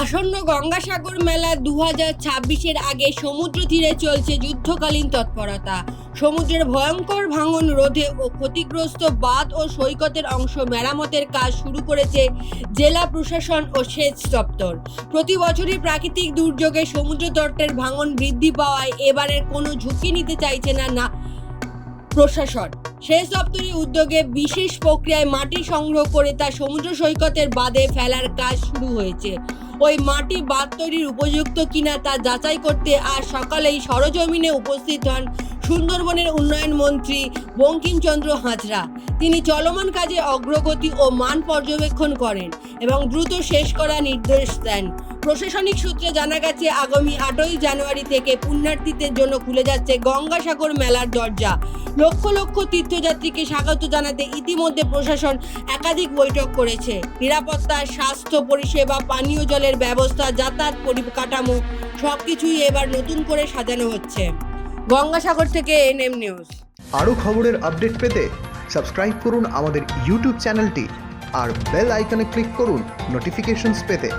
আসন্ন গঙ্গাসাগর মেলা দু হাজার ছাব্বিশের আগে সমুদ্র তীরে চলছে যুদ্ধকালীন তৎপরতা। সমুদ্রের ভয়ঙ্কর ভাঙন রোধে ও ক্ষতিগ্রস্ত বাঁধ ও সৈকতের অংশ মেরামতের কাজ শুরু করেছে জেলা প্রশাসন ও সেচ দপ্তর। প্রতি বছরই প্রাকৃতিক দুর্যোগে সমুদ্র তটের ভাঙন বৃদ্ধি পাওয়ায় এবারের কোনো ঝুঁকি নিতে চাইছে না না প্রশাসন। সেচ দপ্তরের উদ্যোগে বিশেষ প্রক্রিয়ায় মাটি সংগ্রহ করে তা সমুদ্র সৈকতের বাঁধে ফেলার কাজ শুরু হয়েছে। ওই মাটি বাঁধ তৈরির উপযুক্ত কিনা তা যাচাই করতে আজ সকালেই সরজমিনে উপস্থিত হন সুন্দরবনের উন্নয়ন মন্ত্রী বঙ্কিমচন্দ্র হাজরা। তিনি চলমান কাজে অগ্রগতি ও মান পর্যবেক্ষণ করেন এবং দ্রুত শেষ করা নির্দেশ দেন। প্রশাসনিক সূত্রে জানা গেছে, আগামী আটই জানুয়ারি থেকে পুণ্যার্থীদের জন্য খুলে যাচ্ছে গঙ্গাসাগর মেলার দরজা। লক্ষ লক্ষ তীর্থযাত্রীকে স্বাগত জানাতে ইতিমধ্যে প্রশাসন একাধিক বৈঠক করেছে। নিরাপত্তা, স্বাস্থ্য পরিষেবা, পানীয় জলের ব্যবস্থা, যাতায়াত পরিকাঠামো সবকিছুই এবার নতুন করে সাজানো হচ্ছে। গঙ্গাসাগর থেকে এনএম নিউজ। আরও খবরের আপডেট পেতে সাবস্ক্রাইব করুন আমাদের ইউটিউব চ্যানেলটি আর বেল আইকনে ক্লিক করুন নোটিফিকেশনস পেতে।